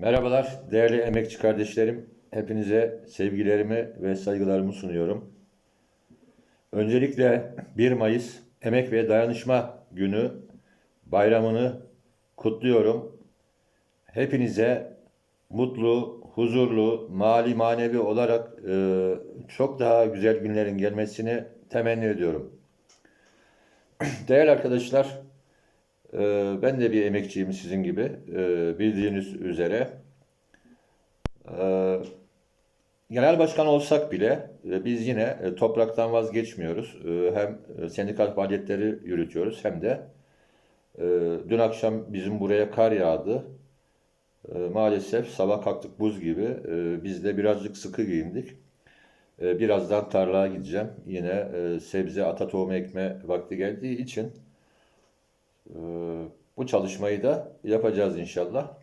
Merhabalar değerli emekçi kardeşlerim. Hepinize sevgilerimi ve saygılarımı sunuyorum. Öncelikle 1 Mayıs Emek ve Dayanışma Günü bayramını kutluyorum. Hepinize mutlu, huzurlu, mali manevi olarak e, çok daha güzel günlerin gelmesini temenni ediyorum. Değerli arkadaşlar, Ben de bir emekçiyim sizin gibi ee, bildiğiniz üzere. Ee, Genel başkan olsak bile e, biz yine e, topraktan vazgeçmiyoruz. Ee, Hem e, sendikal faaliyetleri yürütüyoruz hem de dün akşam bizim buraya kar yağdı. Ee, Maalesef sabah kalktık buz gibi. Ee, Biz de birazcık sıkı giyindik. Ee, Birazdan tarlaya gideceğim. Yine sebze, ata tohumu ekme vakti geldiği için ee, Bu çalışmayı da yapacağız inşallah.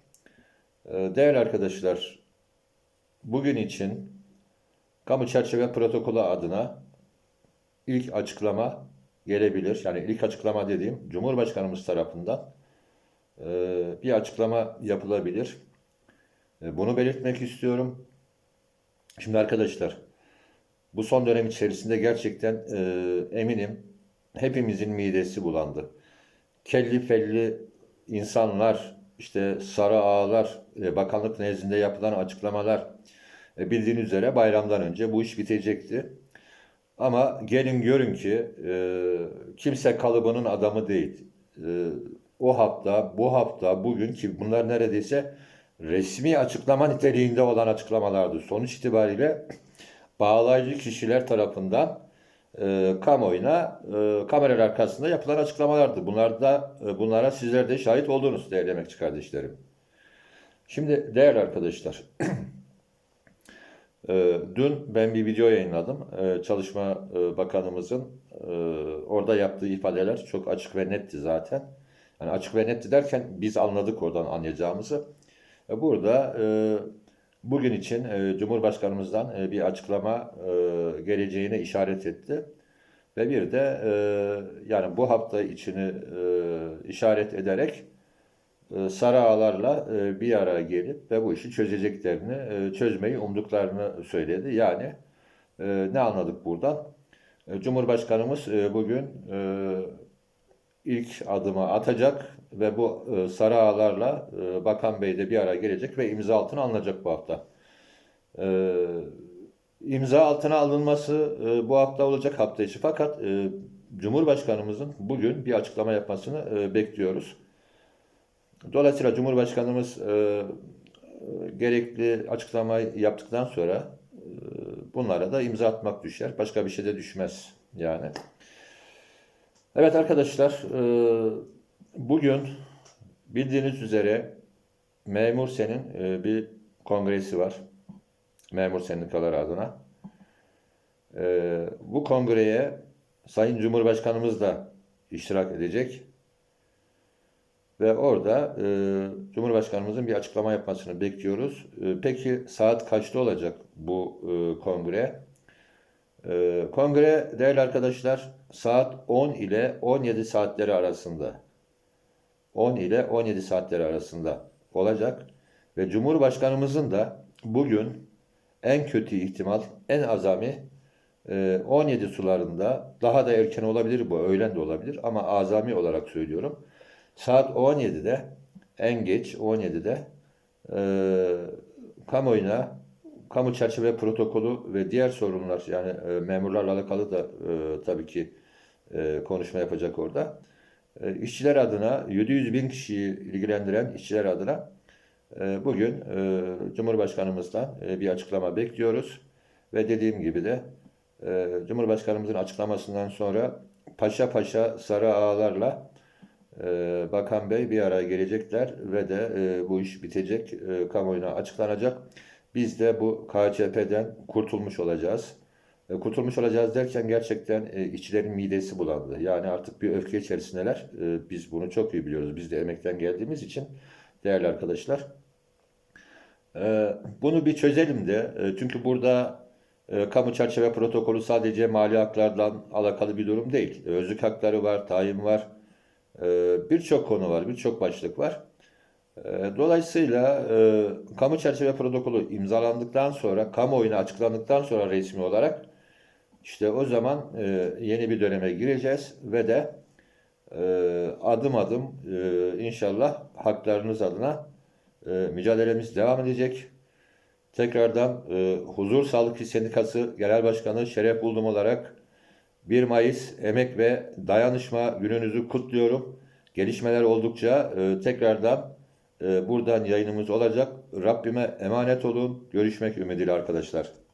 Ee, Değerli arkadaşlar, bugün için kamu çerçeve protokolü adına ilk açıklama gelebilir. Yani ilk açıklama dediğim Cumhurbaşkanımız tarafından e, bir açıklama yapılabilir. E, Bunu belirtmek istiyorum. Şimdi arkadaşlar, bu son dönem içerisinde gerçekten e, eminim hepimizin midesi bulandı kelli felli insanlar, işte sarı ağalar, e, bakanlık nezdinde yapılan açıklamalar e, bildiğiniz üzere bayramdan önce bu iş bitecekti. Ama gelin görün ki e, kimse kalıbının adamı değil. O hafta, bu hafta, bugün ki bunlar neredeyse resmi açıklama niteliğinde olan açıklamalardı. Sonuç itibariyle bağlayıcı kişiler tarafından e, kamuoyuna e, kameralar karşısında yapılan açıklamalardı. Bunlar da e, bunlara sizler de şahit oldunuz değerli emekçi kardeşlerim. Şimdi değerli arkadaşlar, e, dün ben bir video yayınladım. E, Çalışma e, Bakanımızın e, orada yaptığı ifadeler çok açık ve netti zaten. Yani açık ve netti derken biz anladık oradan anlayacağımızı. E, burada e, bugün için e, Cumhurbaşkanımızdan e, bir açıklama e, geleceğine işaret etti. Ve bir de e, yani bu hafta içini e, işaret ederek e, sarı ağalarla e, bir araya gelip ve bu işi çözeceklerini, e, çözmeyi umduklarını söyledi. Yani e, ne anladık buradan? E, Cumhurbaşkanımız e, bugün e, ilk adımı atacak ve bu e, sarı ağalarla e, Bakan Bey de bir araya gelecek ve imza altına alınacak bu hafta. E, imza altına alınması e, bu hafta olacak hafta içi fakat e, Cumhurbaşkanımızın bugün bir açıklama yapmasını e, bekliyoruz. Dolayısıyla Cumhurbaşkanımız e, gerekli açıklamayı yaptıktan sonra e, bunlara da imza atmak düşer. Başka bir şey de düşmez yani. Evet arkadaşlar, e, bugün bildiğiniz üzere Memur Sen'in e, bir kongresi var. Memur sendikaları adına. E, Bu kongreye Sayın Cumhurbaşkanımız da iştirak edecek. Ve orada Cumhurbaşkanımızın bir açıklama yapmasını bekliyoruz. Peki saat kaçta olacak bu kongre? Kongre değerli arkadaşlar saat 10 ile 17 saatleri arasında 10 ile 17 saatleri arasında olacak ve Cumhurbaşkanımızın da bugün en kötü ihtimal en azami e, 17 sularında daha da erken olabilir bu öğlen de olabilir ama azami olarak söylüyorum. Saat 17'de en geç 17'de e, kamuoyuna kamu çerçeve protokolü ve diğer sorunlar yani e, memurlarla alakalı da e, tabii ki e, konuşma yapacak orada. E, işçiler adına 700 bin kişiyi ilgilendiren işçiler adına e, bugün e, Cumhurbaşkanımızdan e, bir açıklama bekliyoruz. Ve dediğim gibi de e, Cumhurbaşkanımızın açıklamasından sonra paşa paşa sarı ağalarla e, Bakan Bey bir araya gelecekler ve de e, bu iş bitecek, e, kamuoyuna açıklanacak. Biz de bu KCP'den kurtulmuş olacağız. E, Kurtulmuş olacağız derken gerçekten e, işçilerin midesi bulandı. Yani artık bir öfke içerisindeler. E, Biz bunu çok iyi biliyoruz. Biz de emekten geldiğimiz için değerli arkadaşlar. E, Bunu bir çözelim de. E, Çünkü burada e, kamu çerçeve protokolü sadece mali haklarla alakalı bir durum değil. E, Özlük hakları var, tayin var. E, Birçok konu var, birçok başlık var. E, Dolayısıyla e, kamu çerçeve protokolü imzalandıktan sonra, kamuoyuna açıklandıktan sonra resmi olarak işte o zaman e, yeni bir döneme gireceğiz ve de e, adım adım e, inşallah haklarınız adına e, mücadelemiz devam edecek. Tekrardan e, Huzur Sağlık Sendikası Genel Başkanı Şeref Buldum olarak 1 Mayıs Emek ve Dayanışma Gününüzü kutluyorum. Gelişmeler oldukça e, tekrardan buradan yayınımız olacak. Rabbime emanet olun. Görüşmek ümidiyle arkadaşlar.